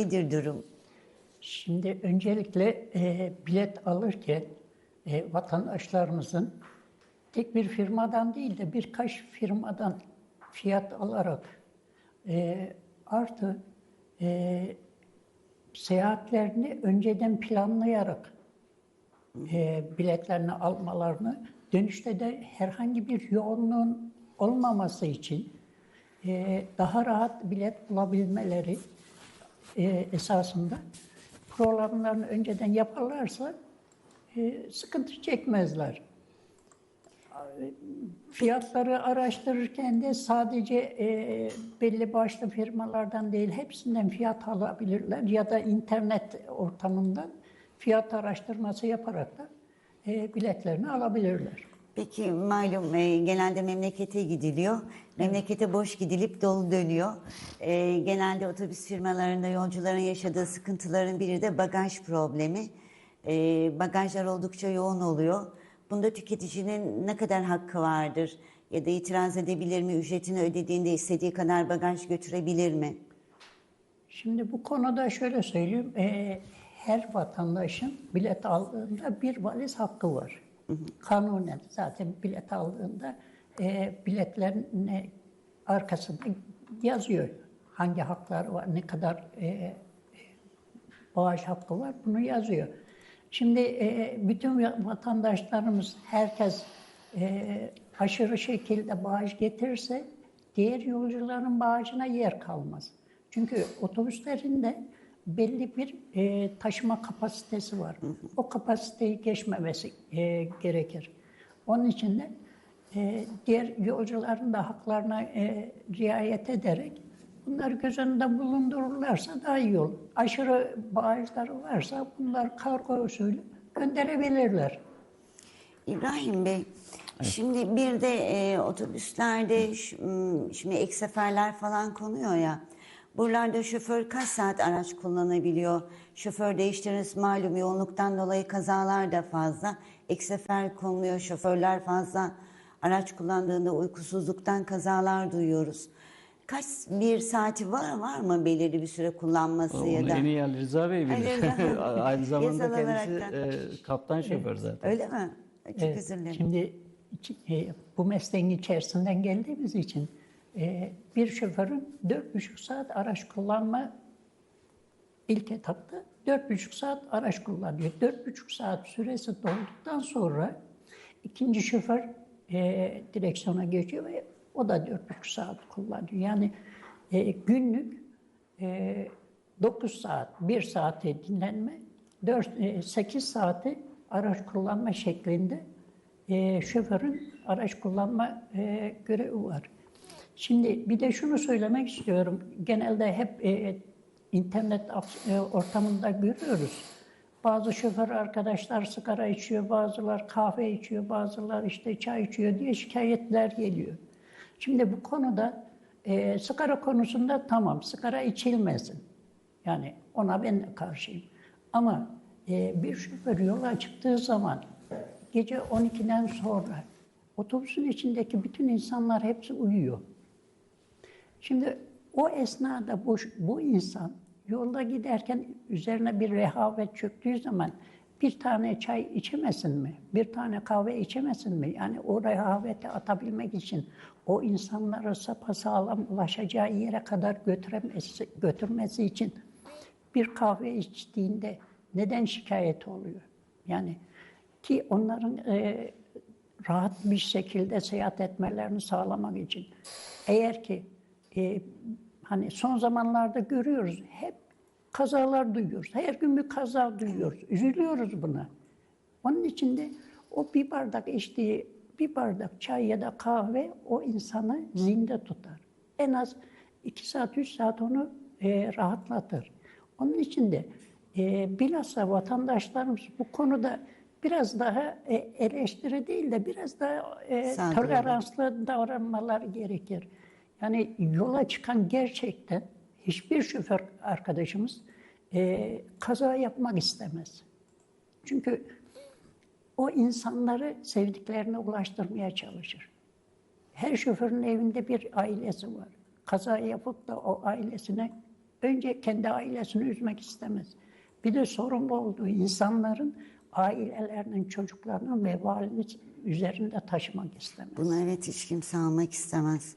Nedir durum? Şimdi öncelikle e, bilet alırken e, vatandaşlarımızın tek bir firmadan değil de birkaç firmadan fiyat alarak e, artı e, seyahatlerini önceden planlayarak e, biletlerini almalarını dönüşte de herhangi bir yoğunluğun olmaması için e, daha rahat bilet bulabilmeleri e, esasında programlarını önceden yaparlarsa e, sıkıntı çekmezler. Fiyatları araştırırken de sadece e, belli başlı firmalardan değil hepsinden fiyat alabilirler ya da internet ortamından fiyat araştırması yaparak da biletlerini alabilirler. Peki malum e, genelde memlekete gidiliyor. Memlekete boş gidilip dolu dönüyor. E, genelde otobüs firmalarında yolcuların yaşadığı sıkıntıların biri de bagaj problemi. E, bagajlar oldukça yoğun oluyor. Bunda tüketicinin ne kadar hakkı vardır? Ya da itiraz edebilir mi? Ücretini ödediğinde istediği kadar bagaj götürebilir mi? Şimdi bu konuda şöyle söyleyeyim. E, her vatandaşın bilet aldığında bir valiz hakkı var. Kanunen zaten bilet aldığında e, biletlerin e, arkasında yazıyor. Hangi hakları var, ne kadar e, e, bağış hakkı var bunu yazıyor. Şimdi e, bütün vatandaşlarımız, herkes e, aşırı şekilde bağış getirirse diğer yolcuların bağışına yer kalmaz. Çünkü otobüslerinde belli bir e, taşıma kapasitesi var. O kapasiteyi geçmemesi e, gerekir. Onun için de e, diğer yolcuların da haklarına e, riayet ederek bunları göz önünde bulundururlarsa daha iyi olur. Aşırı bağışları varsa bunlar kargo usulü gönderebilirler. İbrahim Bey, şimdi bir de e, otobüslerde şimdi ek seferler falan konuyor ya. Buralarda şoför kaç saat araç kullanabiliyor? Şoför değiştiririz malum yoğunluktan dolayı kazalar da fazla. Ek sefer konuluyor şoförler fazla. Araç kullandığında uykusuzluktan kazalar duyuyoruz. Kaç bir saati var var mı belirli bir süre kullanması Onu ya da? en iyi Ali Rıza Bey bilir. Aynı zamanda Yasal kendisi e, kaptan şoför zaten. Öyle mi? Çok Evet, özür dilerim. Şimdi e, bu mesleğin içerisinden geldiğimiz için bir şoförün dört buçuk saat araç kullanma ilk etapta dört buçuk saat araç kullanıyor. Dört buçuk saat süresi dolduktan sonra ikinci şoför e, direksiyona geçiyor ve o da dört buçuk saat kullanıyor. Yani e, günlük e, 9 saat, 1 saati dinlenme, 4, e, 8 saati araç kullanma şeklinde e, şoförün araç kullanma e, görevi var. Şimdi bir de şunu söylemek istiyorum. Genelde hep e, internet e, ortamında görüyoruz. Bazı şoför arkadaşlar sigara içiyor, bazılar kahve içiyor, bazılar işte çay içiyor diye şikayetler geliyor. Şimdi bu konuda e, sigara konusunda tamam sigara içilmesin. Yani ona ben de karşıyım. Ama e, bir şoför yola çıktığı zaman gece 12'den sonra otobüsün içindeki bütün insanlar hepsi uyuyor. Şimdi o esnada bu, bu insan yolda giderken üzerine bir rehavet çöktüğü zaman bir tane çay içemesin mi? Bir tane kahve içemesin mi? Yani o rehaveti atabilmek için o insanları sapasağlam ulaşacağı yere kadar götürmesi, götürmesi için bir kahve içtiğinde neden şikayet oluyor? Yani ki onların e, rahat bir şekilde seyahat etmelerini sağlamak için. Eğer ki e, hani son zamanlarda görüyoruz hep kazalar duyuyoruz. Her gün bir kaza duyuyoruz. Üzülüyoruz buna. Onun için de o bir bardak içtiği bir bardak çay ya da kahve o insanı zinde tutar. En az iki saat, üç saat onu e, rahatlatır. Onun için de e, bilhassa vatandaşlarımız bu konuda biraz daha e, eleştiri değil de biraz daha e, toleranslı davranmalar gerekir. Yani yola çıkan gerçekten hiçbir şoför arkadaşımız e, kaza yapmak istemez. Çünkü o insanları sevdiklerine ulaştırmaya çalışır. Her şoförün evinde bir ailesi var. Kaza yapıp da o ailesine Önce kendi ailesini üzmek istemez. Bir de sorumlu olduğu insanların ailelerinin, çocuklarının vebalini üzerinde taşımak istemez. Bunu evet hiç kimse almak istemez.